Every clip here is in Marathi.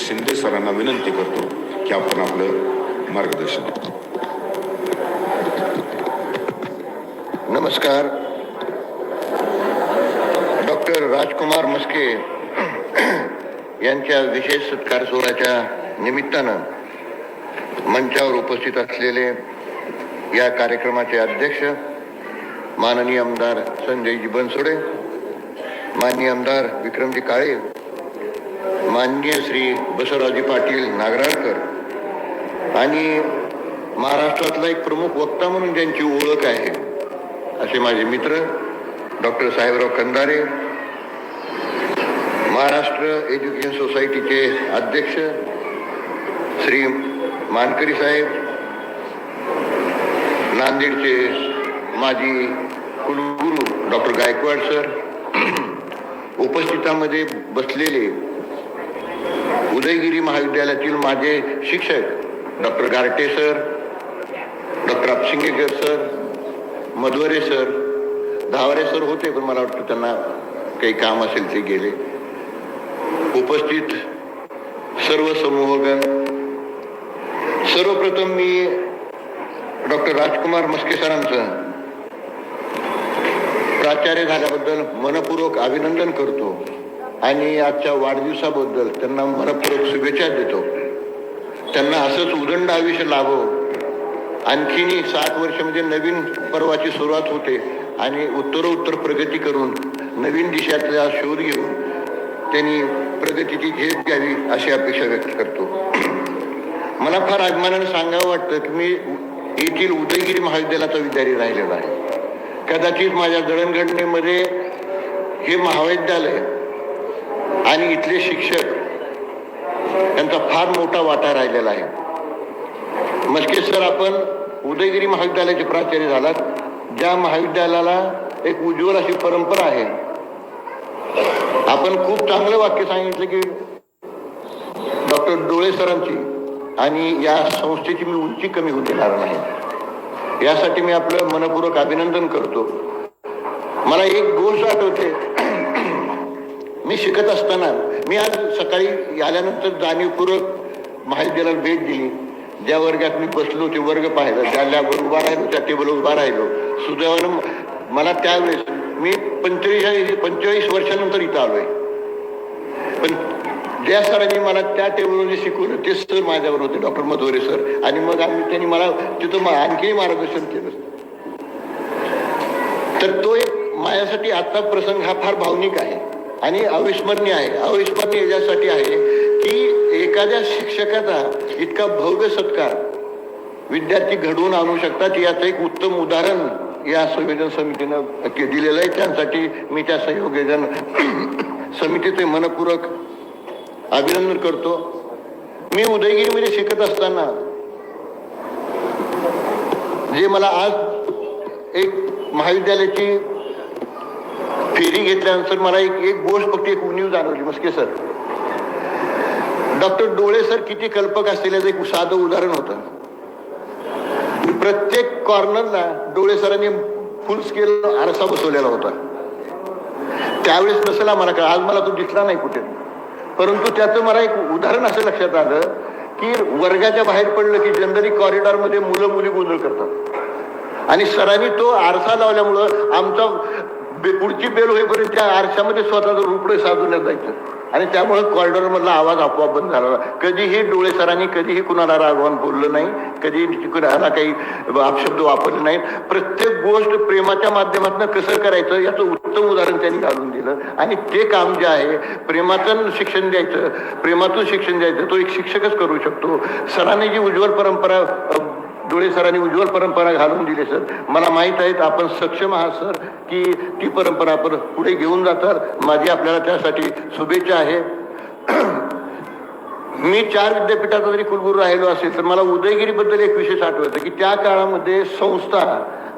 शिंदे सरांना विनंती करतो की आपण आपलं मार्गदर्शन नमस्कार. डॉक्टर राजकुमार मस्के यांच्या विशेष सत्कार सोहळ्याच्या निमित्तानं मंचावर उपस्थित असलेले या कार्यक्रमाचे अध्यक्ष माननीय आमदार संजयजी बनसोडे माननीय आमदार विक्रमजी काळे माननीय श्री बसवराजी पाटील नागराळकर आणि महाराष्ट्रातला एक प्रमुख वक्ता म्हणून ज्यांची ओळख आहे असे माझे मित्र डॉक्टर साहेबराव कंदारे महाराष्ट्र एज्युकेशन सोसायटीचे अध्यक्ष श्री मानकरी साहेब नांदेडचे माजी कुलगुरू डॉक्टर गायकवाड सर उपस्थितामध्ये बसलेले उदयगिरी महाविद्यालयातील माझे शिक्षक doctor Garte sir doctor Apshingekar sir Madhavre sir Dhavre sir होते पण मला वाटतं त्यांना काही काम असेल ते गेले. उपस्थित सर्व समूहगण. सर्वप्रथम मी डॉक्टर राजकुमार मस्के सरांचं प्राचार्य झाल्याबद्दल मनपूर्वक अभिनंदन करतो. आणि आजच्या वाढदिवसाबद्दल त्यांना मनपूर्वक शुभेच्छा देतो. त्यांना असंच उदंड आयुष्य लाभो. आणखीनही सात वर्ष म्हणजे नवीन पर्वाची सुरुवात होते आणि उत्तरोत्तर प्रगती करून नवीन दिशातला शोध घेऊन त्यांनी प्रगतीची झेप घ्यावी अशी अपेक्षा व्यक्त करतो. मला फार अभिमानानं सांगावं वाटतं की मी येथील उदयगिरी महाविद्यालयाचा विद्यार्थी राहिलेला आहे. कदाचित माझ्या जडणघडणीमध्ये हे महाविद्यालय आणि इथले शिक्षक यांचा फार मोठा वाटा राहिलेला आहे. मस्के सर आपण उदयगिरी महाविद्यालयाचे प्राचार्य झालात. ज्या महाविद्यालयाला एक उज्ज्वल अशी परंपरा आहे. आपण खूप चांगलं वाक्य सांगितलं की डॉक्टर डोळे सरांची आणि या संस्थेची मी उंची कमी होऊ देणार नाही यासाठी मी आपलं मनपूर्वक अभिनंदन करतो. मला एक गोष्ट आठवते. मी शिकत असताना मी आज सकाळी आल्यानंतर जाणीवपूर्वक महाविद्यालयाला भेट दिली. ज्या वर्गात मी बसलो ते वर्ग पाहिला. ज्या लॅबवर उभा राहिलो त्या टेबलवर उभा राहिलो. सुदैवानं मला त्यावेळेस मी पंचेचाळीस पंचेचाळीस वर्षानंतर इथं आलोय. पण ज्या सरांनी मला त्या टेबलवर जे शिकवलं ते सर माझ्यावर होते डॉक्टर मधोरे सर. आणि मग आम्ही त्यांनी मला तिथं आणखीही मार्गदर्शन केलं. तर तो एक माझ्यासाठी आत्ता प्रसंग हा फार भावनिक आहे. आणि अविस्मरणीय आहे. अविस्मरणीय याच्यासाठी आहे की एखाद्या शिक्षकाचा इतका भव्य सत्कार विद्यार्थी घडवून आणू शकतात याचं एक उत्तम उदाहरण या संयोजन समितीनं के- दिलेलं आहे. त्यासाठी मी त्या संयोजन समितीचे मनपूर्वक अभिनंदन करतो. मी उदयगिरीमध्ये शिकत असताना जे मला आज एक महाविद्यालयाची फेरी घेतल्यानंतर मला एक एक गोष्ट फक्त एक उणीव जाणवली Maske sir. Doctor Dole sir किती कल्पक असतील याचं एक साधं उदाहरण होतं. प्रत्येक कॉर्नरला डोळे सरांनी फुल स्केल आरसा बसवलेला होता. त्यावेळेस नसला मला का आज मला तो दिसला नाही कुठे. परंतु त्याचं मला एक उदाहरण असं लक्षात आलं की वर्गाच्या बाहेर पडलं की जनरली कॉरिडॉरमध्ये मुलं मुली गोंधळ करतात. आणि सरांनी तो आरसा लावल्यामुळं आमचा बे- पुढची बेल होईपर्यंत त्या आरशामध्ये स्वतःचं रुपडे साधून जायचं. आणि त्यामुळं कॉरिडॉर मधला आवाज आपोआप बंद झाला. कधीही डोळे सरांनी कधीही कुणाला रागवान बोललं नाही. कधी कुणाला काही अपशब्द वापरले नाहीत. प्रत्येक गोष्ट प्रेमाच्या माध्यमातून कसं करायचं याचं उत्तम उदाहरण त्यांनी घालून दिलं. आणि ते काम जे आहे प्रेमाचं शिक्षण द्यायचं प्रेमातून शिक्षण द्यायचं तो एक शिक्षकच करू शकतो. सरांनी जी उज्ज्वल परंपरा डोळे सरांनी उज्ज्वल परंपरा घालून दिली सर. मला माहीत आहेत आपण सक्षम आहात सर की ती परंपरा आपण पुढे घेऊन जातात. माझी आपल्याला त्यासाठी शुभेच्छा आहे. मी चार विद्यापीठाचा जरी कुलगुरू राहिलो असेल तर मला उदयगिरीबद्दल एक विशेष आठवतं की त्या काळामध्ये संस्था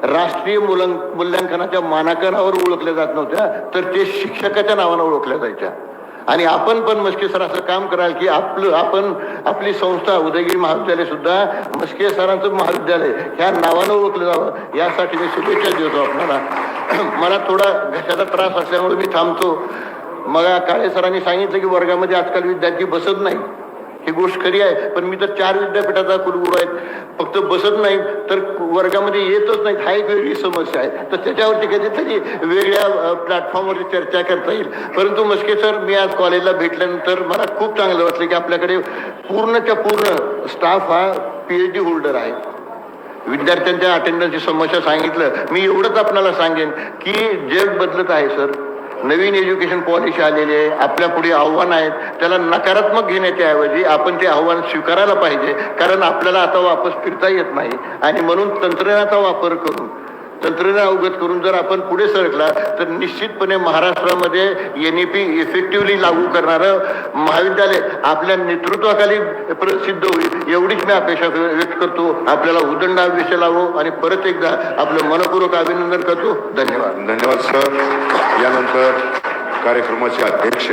राष्ट्रीय मुलं मूल्यांकनाच्या मानांकनावर ओळखल्या जात नव्हत्या तर ते शिक्षकाच्या नावानं ओळखल्या जायच्या. आणि आपण पण मस्के सर असं काम कराल की आपलं आपण आपली संस्था उदयगिरी महाविद्यालय सुद्धा मस्के सरांचं महाविद्यालय ह्या नावानं ओळखलं जावं. यासाठी मी शुभेच्छा देतो आपल्याला. मला थोडा घशाचा त्रास असल्यामुळे मी थांबतो. मग काळे सरांनी सांगितलं की वर्गामध्ये आजकाल विद्यार्थी बसत नाही ही गोष्ट खरी आहे. पण मी तर चार विद्यापीठाचा कुलगुरू आहे. फक्त बसत नाही तर वर्गामध्ये येतच नाहीत. हा एक वेगळी समस्या आहे. तर त्याच्यावरती कधीतरी वेगळ्या प्लॅटफॉर्मवरती चर्चा करता येईल. परंतु मस्के सर मी आज कॉलेजला भेटल्यानंतर मला खूप चांगलं वाटलं की आपल्याकडे पूर्णच्या पूर्ण स्टाफ हा पी एच डी होल्डर आहे. विद्यार्थ्यांच्या अटेंडन्सची समस्या सांगितलं. मी एवढंच आपल्याला सांगेन की जग बदलत आहे सर. नवीन एज्युकेशन पॉलिसी आलेली आहे आपल्या पुढे आव्हान आहेत त्याला नकारात्मक घेण्याच्या ऐवजी आपण ते आव्हान स्वीकारायला पाहिजे कारण आपल्याला आता वापस फिरता येत नाही. आणि म्हणून तंत्रज्ञानाचा वापर करून तंत्रज्ञान अवगत करून जर आपण पुढे सरकला तर निश्चितपणे महाराष्ट्रामध्ये एन ई पी इफेक्टिव्हली लागू करणारं महाविद्यालय आपल्या नेतृत्वाखाली प्रसिद्ध होईल एवढीच मी अपेक्षा व्यक्त करतो. आपल्याला उदंड आयुष्य लावो आणि परत एकदा आपलं मनपूर्वक अभिनंदन करतो. धन्यवाद. धन्यवाद सर. यानंतर कार्यक्रमाचे अध्यक्ष